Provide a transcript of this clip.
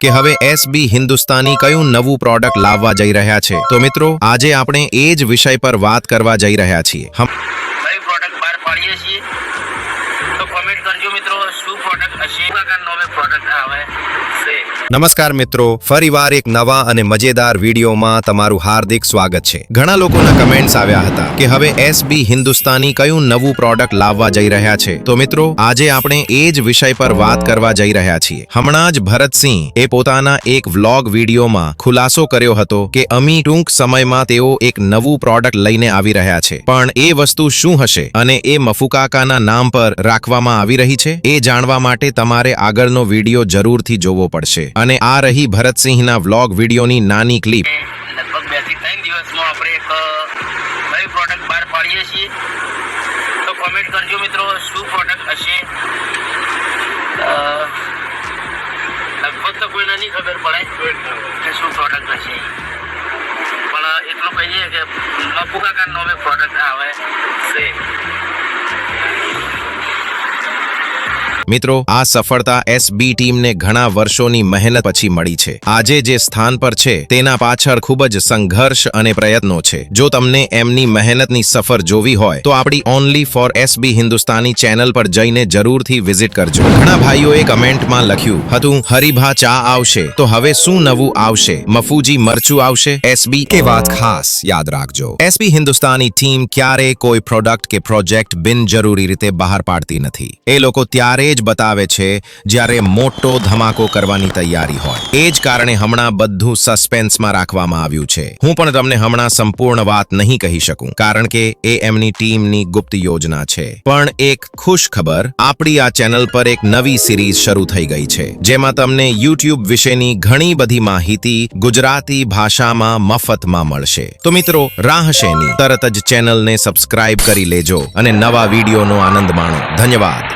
કે હવે એસબી હિન્દુસ્તાની કયું નવું પ્રોડક્ટ લાવવા જઈ રહ્યા છે? તો મિત્રો, આજે આપણે એ જ વિષય પર વાત કરવા જઈ રહ્યા છીએ. કોમેન્ટ કરજો મિત્રો. શું પ્રોડક્ટ હશે? પ્રકારનો પ્રોડક્ટ આવે નમસ્કાર મિત્રો, ફરીવાર એક નવા અને મજેદાર વિડીયોમાં તમારું હાર્દિક સ્વાગત છે. ઘણા લોકોના કમેન્ટ્સ આવ્યા હતા કે હવે એસબી હિન્દુસ્તાની કયું નવું પ્રોડક્ટ લાવવા જઈ રહ્યા છે. તો મિત્રો, આજે આપણે એ જ વિષય પર વાત કરવા જઈ રહ્યા છીએ. હમણાં જ ભરતસિંહ એ પોતાના એક વ્લોગ વિડીયોમાં ખુલાસો કર્યો હતો કે અમી ટૂંક સમયમાં તેઓ એક નવું પ્રોડક્ટ લઈને આવી રહ્યા છે. પણ એ વસ્તુ શું હશે અને એ મફુકાકાના નામ પર રાખવામાં આવી રહી છે, એ જાણવા માટે તમારે આગળનો વીડિયો જરૂરથી જોવો પડશે. અને આ રહી ભરતસિંહના વ્લોગ વિડીયોની નાની ક્લિપ. કોઈને નહીં ખબર પડે. મિત્રો, આ સફળતા એસબી ટીમને ઘણા વર્ષોની મહેનત પછી મળી છે. આજે જે સ્થાન પર છે, તેના પાછળ ખૂબ જ સંઘર્ષ અને પ્રયત્નો છે. જો તમને એમની મહેનતની સફર જોવી હોય, તો આપણી only for SB Hindustani channel પર જઈને જરૂરથી વિઝિટ કરજો. ઘણા ભાઈઓએ કમેન્ટમાં લખ્યું, હતું હરિભા ચા આવશે, તો હવે શું નવું આવશે? મફુજી મરચું આવશે? એસબી કે વાત ખાસ યાદ રાખજો. એસબી હિન્દુસ્તાની ટીમ ક્યારે કોઈ પ્રોડક્ટ કે પ્રોજેક્ટ બિનજરૂરી રીતે બહાર પાડતી નથી. એ લોકો ત્યારે જ બતાવે છે, જ્યારે મોટો ધમાકો કરવાની તૈયારી હોય. એ જ કારણે હમણાં બધું સસ્પેન્સમાં રાખવામાં આવ્યું છે. હું પણ તમને હમણાં સંપૂર્ણ વાત નહીં કહી શકું, કારણ કે એ એમની ટીમની ગુપ્ત યોજના છે. પણ એક ખુશ ખબર, આપણી આ ચેનલ પર એક નવી સિરીઝ શરૂ થઈ ગઈ છે, જેમાં તમને યુટ્યુબ વિશેની ઘણી બધી માહિતી ગુજરાતી ભાષામાં મફતમાં મળશે. તો મિત્રો, રાહ શેની? તરત જ ચેનલને સબસ્ક્રાઇબ કરી લેજો અને નવા વિડીયોનો આનંદ માણો. ધન્યવાદ.